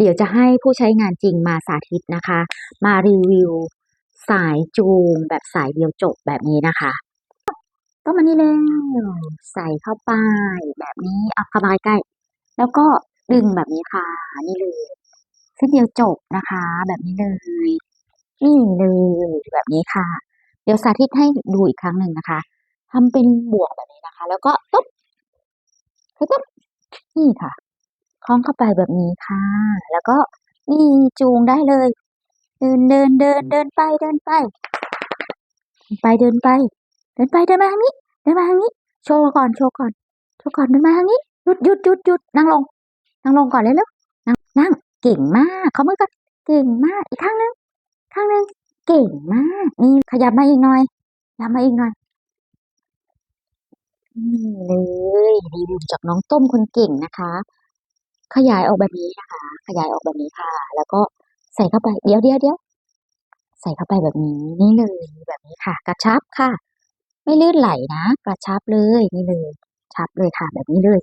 เดี๋ยวจะให้ผู้ใช้งานจริงมาสาธิตนะคะ มารีวิว สายจูงแบบสายเดียวจบแบบนี้นะคะต้องมานี่แล้วใส่เข้าไปแบบนี้เอาเข้ามาใกล้แล้วก็ดึงแบบนี้ค่ะ นี่เลยเส้นเดียวจบนะคะ แบบนี้เลยนี่เลยแบบนี้ค่ะ เดี๋ยวสาธิตให้ดูอีกครั้งหนึ่งนะคะทำเป็นบวกแบบนี้นะคะ แล้วก็ตุ๊บตุ๊บนี่ค่ะ คล้องเข้าไปแบบนี้ค่ะ แล้วก็นี่จูงได้เลย เดินเดินเดินเดินไปเดินไปเดินไปเดินไป เดินไปเดินมาทางนี้เดินมาทางนี้โชว์ก่อนโชว์ก่อนโชว์ก่อนเดินมาทางนี้หยุดหยุดหยุดหยุดนั่งลง นั่งลงก่อนเลยเร็วนั่งนั่งเก่งมากเขาเมื่อกันเก่งมากอีกข้างนึงข้างนึงเก่งมากนี่ขยับมาอีกหน่อยขยับมาอีกหน่อยนี่เลยรีวิวจากน้องต้มคนเก่งนะคะ ขยายออกแบบนี้นะคะ ขยายออกแบบนี้ค่ะ แล้วก็ใส่เข้าไป เดี๋ยวเดี๋ยวเดี๋ยวใส่เข้าไปแบบนี้นี่เลยแบบนี้ค่ะ กระชับค่ะ ไม่ลื่นไหลนะ กระชับเลยนี่เลย ชับเลยค่ะ แบบนี้เลย